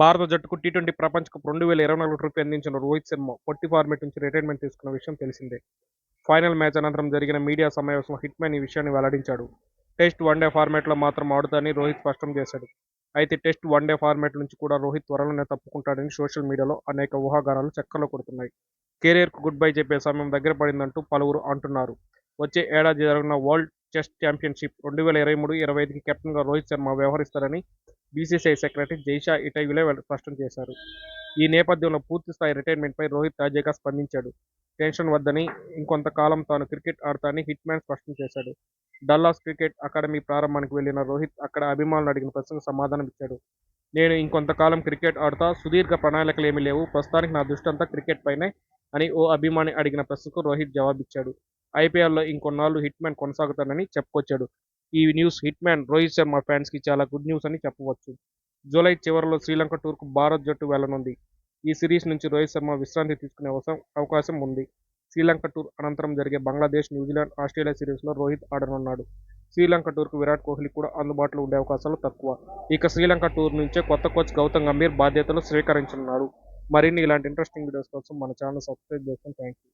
భారత జట్టుకు T twenty ప్రపంచ కప్ రెండు వేల ఇరవై నాలుగు ట్రోఫీ అందించిన రోహిత్ శర్మ పొట్టి ఫార్మేట్ నుంచి రిటైర్మెంట్ తీసుకున్న విషయం తెలిసిందే. ఫైనల్ మ్యాచ్ అనంతరం జరిగిన మీడియా సమావేశంలో హిట్ మ్యాన్ ఈ విషయాన్ని వెల్లడించాడు. టెస్ట్ వన్డే ఫార్మేట్లో మాత్రం ఆడుతానని రోహిత్ స్పష్టం చేశాడు. అయితే టెస్ట్ వన్డే ఫార్మేట్ నుంచి కూడా రోహిత్ త్వరలోనే తప్పుకుంటాడని సోషల్ మీడియాలో అనేక ఊహాగానాలు చక్కర్లు కొడుతున్నాయి. కెరీర్కు గుడ్ బై చెప్పే సమయం దగ్గర పడిందంటూ పలువురు అంటున్నారు. వచ్చే ఏడాది జరగనున్న వరల్డ్ టెస్ట్ ఛాంపియన్షిప్ రెండు వేల ఇరవై మూడు ఇరవై ఐదుకి కెప్టెన్గా రోహిత్ శర్మ వ్యవహరిస్తారని బీసీసీఐ సెక్రటరీ జైషా ఇటైగులే స్పష్టం చేశారు. ఈ నేపథ్యంలో పూర్తి స్థాయి రిటైర్మెంట్పై రోహిత్ తాజాగా స్పందించాడు. టెన్షన్ వద్దని ఇంకొంతకాలం తాను క్రికెట్ ఆడతానని హిట్ మ్యాన్ స్పష్టం చేశాడు. డల్లాస్ క్రికెట్ అకాడమీ ప్రారంభానికి వెళ్ళిన రోహిత్ అక్కడ అభిమానులు అడిగిన ప్రశ్నకు సమాధానం ఇచ్చాడు. నేను ఇంకొంతకాలం క్రికెట్ ఆడుతా సుదీర్ఘ ప్రణాళికలు ఏమీ లేవు. ప్రస్తుతానికి నా దృష్టి అంతా క్రికెట్ పైనే అని ఓ అభిమాని అడిగిన ప్రశ్నకు రోహిత్ జవాబిచ్చాడు. ఐపీఎల్లో ఇంకొన్నాళ్ళు హిట్ మ్యాన్ కొనసాగుతానని చెప్పుకొచ్చాడు. ఈ news hit man Rohit Sharma ఫ్యాన్స్కి చాలా గుడ్ న్యూస్ అని చెప్పవచ్చు. జూలై చివరిలో శ్రీలంక టూర్కు భారత్ జట్టు వెళ్ళనుంది ఈ సిరీస్ నుంచి రోహిత్ శర్మ విశ్రాంతి తీసుకునే అవసరం అవకాశం ఉంది. శ్రీలంక టూర్ అనంతరం జరిగే బంగ్లాదేశ్ న్యూజిలాండ్ ఆస్ట్రేలియా సిరీస్లో రోహిత్ ఆడనున్నాడు. శ్రీలంక టూర్కు విరాట్ కోహ్లీ కూడా అందుబాటులో ఉండే అవకాశాలు తక్కువ. ఇక శ్రీలంక టూర్ నుంచే కొత్త కోచ్ గౌతమ్ గంభీర్ బాధ్యతలు స్వీకరించనున్నాడు. మరిన్ని ఇలాంటి ఇంట్రెస్టింగ్ వీడియోస్ కోసం మన ఛానల్ సబ్స్క్రైబ్ చేసుకుని థ్యాంక్ యూ